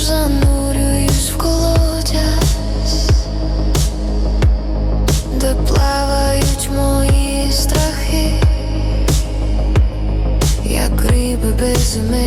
занурююсь в колодязь, де мої страхи, як риби без імен.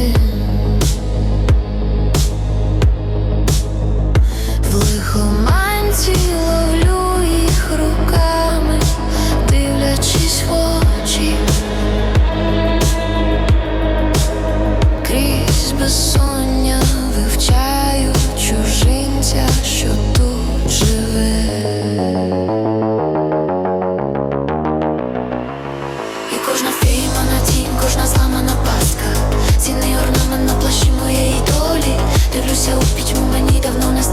Плащі моєї долі. Дивлюся у пітьму, мені давно не